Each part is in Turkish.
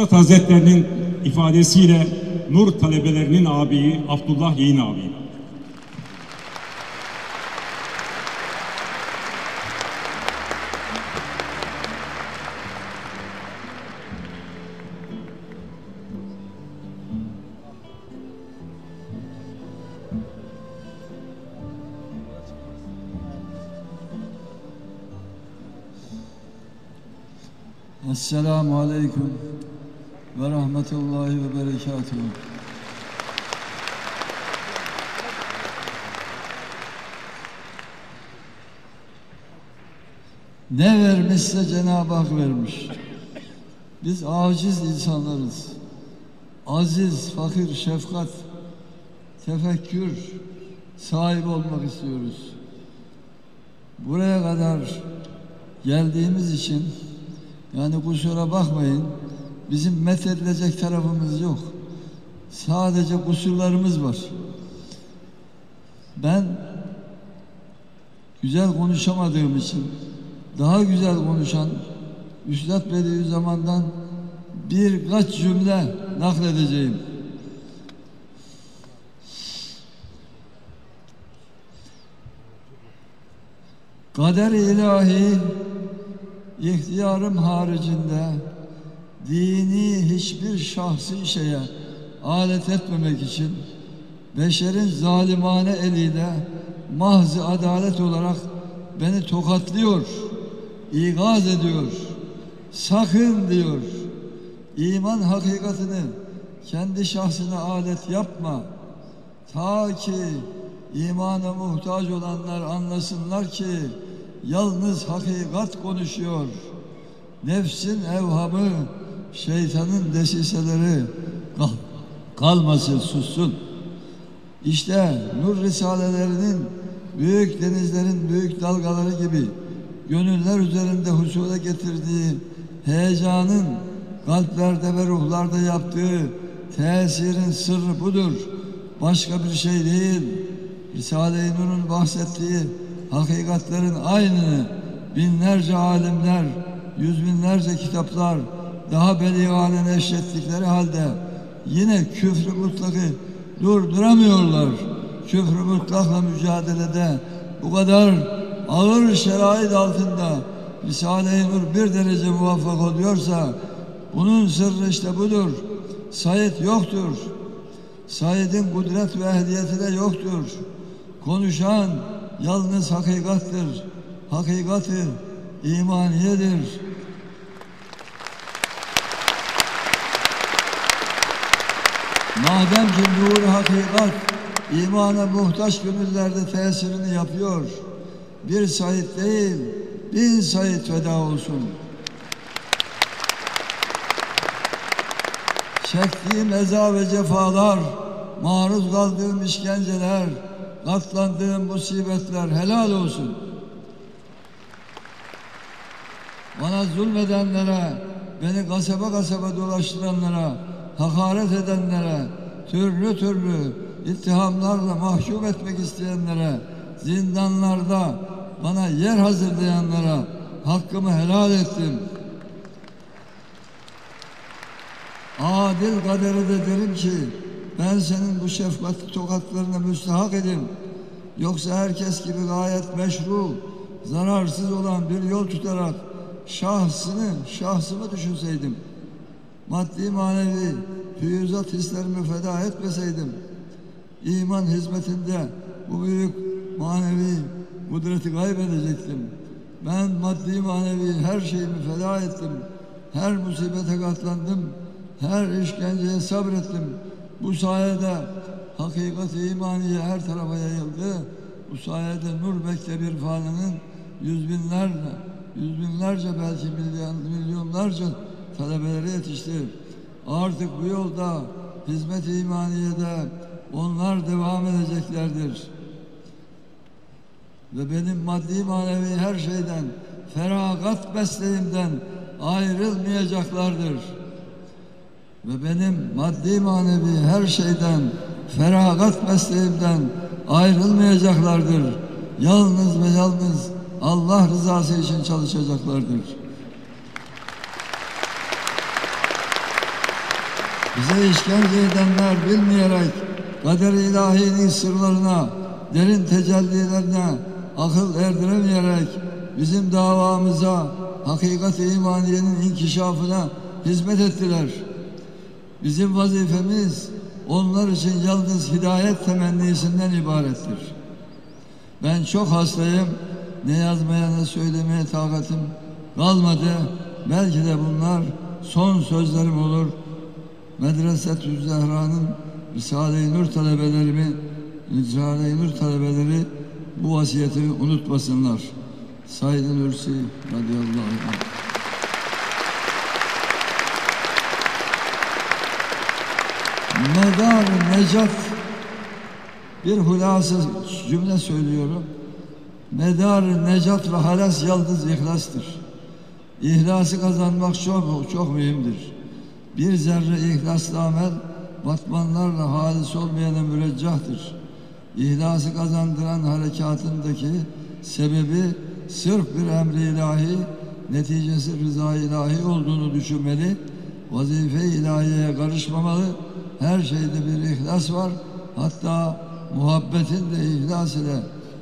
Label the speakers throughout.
Speaker 1: Üstad Hazretlerinin ifadesiyle Nur talebelerinin abiyi Abdullah Yeğin abi.
Speaker 2: Esselamu Aleyküm ve Rahmetullahi ve Berekatuhu. Ne vermişse Cenab-ı Hak vermiş. Biz aciz insanlarız. Aziz, fakir, şefkat, tefekkür sahibi olmak istiyoruz. Buraya kadar geldiğimiz için yani kusura bakmayın bizim methedilecek tarafımız yok. Sadece kusurlarımız var. Ben güzel konuşamadığım için daha güzel konuşan Üstad Bediüzzaman'dan birkaç cümle nakledeceğim. Kader ilahi ihtiyarım haricinde dini hiçbir şahsi şeye alet etmemek için beşerin zalimane eliyle mahz adalet olarak beni tokatlıyor, ikaz ediyor, sakın diyor, iman hakikatini kendi şahsına alet yapma, ta ki imana muhtaç olanlar anlasınlar ki yalnız hakikat konuşuyor. Nefsin evhamı, şeytanın desiseleri kal kalmasın, sussun. İşte nur risalelerinin büyük denizlerin büyük dalgaları gibi gönüller üzerinde husule getirdiği heyecanın kalplerde ve ruhlarda yaptığı tesirin sırrı budur. Başka bir şey değil. Risale-i Nur'un bahsettiği hakikatlerin aynını binlerce alimler, yüz binlerce kitaplar daha beligane neşrettikleri halde yine küfrü mutlakı durduramıyorlar. Küfrü mutlakla mücadelede bu kadar ağır şerait altında Risale-i Nur bir derece muvaffak oluyorsa bunun sırrı işte budur. Said yoktur. Said'in kudret ve ehliyeti de yoktur. Konuşan yalnız hakikattır. Hakikati imaniyedir. Madem ki nur hakikat imana muhtaç gönüllerde tesirini yapıyor. Bir Said değil, bin Said feda olsun. Çektiğim eza ve cefalar, maruz kaldığım işkenceler, katlandığım musibetler helal olsun. Bana zulmedenlere, beni kasaba kasaba dolaştıranlara, hakaret edenlere, türlü türlü ittihamlarla mahkum etmek isteyenlere, zindanlarda bana yer hazırlayanlara hakkımı helal ettim. Adil kadere de derim ki ben senin bu şefkatli tokatlarına müstahak edim. Yoksa herkes gibi gayet meşru, zararsız olan bir yol tutarak şahsını, şahsımı düşünseydim. Maddi manevi füyüzat hislerimi feda etmeseydim. iman hizmetinde bu büyük manevi kudreti kaybedecektim. Ben maddi manevi her şeyimi feda ettim. Her musibete katlandım. Her işkenceye sabrettim. Bu sayede hakikat imaniye her tarafa yayıldı. Bu sayede Nur Mektebi İrfanı'nın yüz binlerce, yüz binlerce belki milyon, milyonlarca talebeleri yetişti. Artık bu yolda hizmet-i imaniyede onlar devam edeceklerdir. Ve benim maddi manevi her şeyden, feragat mesleğimden ayrılmayacaklardır. Ve benim maddi manevi her şeyden, feragat mesleğimden ayrılmayacaklardır. Yalnız ve yalnız Allah rızası için çalışacaklardır. Bize işkence edenler bilmeyerek kader ilahinin sırlarına, derin tecellilerine akıl erdiremeyerek bizim davamıza, hakikat-i imaniyenin inkişafına hizmet ettiler. Bizim vazifemiz onlar için yalnız hidayet temennisinden ibarettir. Ben çok hastayım. Ne yazmaya ne söylemeye takatim kalmadı. Belki de bunlar son sözlerim olur. Medresetü Zehra'nın Risale-i Nur talebelerimi, Risale-i Nur talebeleri bu vasiyetimi unutmasınlar. Said Nursi radıyallahu anh. Medar necat bir hulasa cümle söylüyorum. Medar necat ve halas yalnız ihlastır. İhlası kazanmak çok çok mühimdir. Bir zerre ihlaslı amel batmanlarla halis olmayana müreccahtır. İhlası kazandıran harekatındaki sebebi sırf bir emri ilahi, neticesi rıza ilahi olduğunu düşünmeli, vazife ilahiyeye karışmamalı, her şeyde bir ihlas var. Hatta muhabbetin de ihlas ile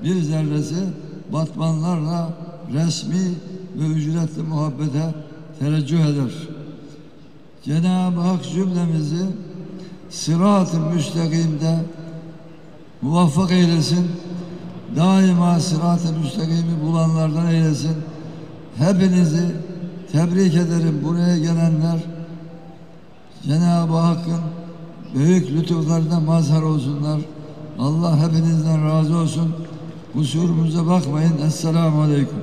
Speaker 2: bir zerresi batmanlarla resmi ve ücretli muhabbete tereccüh eder. Cenab-ı Hak cümlemizi sırat-ı müstakimde muvaffak eylesin. Daima sırat-ı müstakimi bulanlardan eylesin. Hepinizi tebrik ederim buraya gelenler. Cenab-ı Hakk'ın büyük lütuflarına mazhar olsunlar. Allah hepinizden razı olsun. Kusurumuza bakmayın. Esselamu Aleyküm.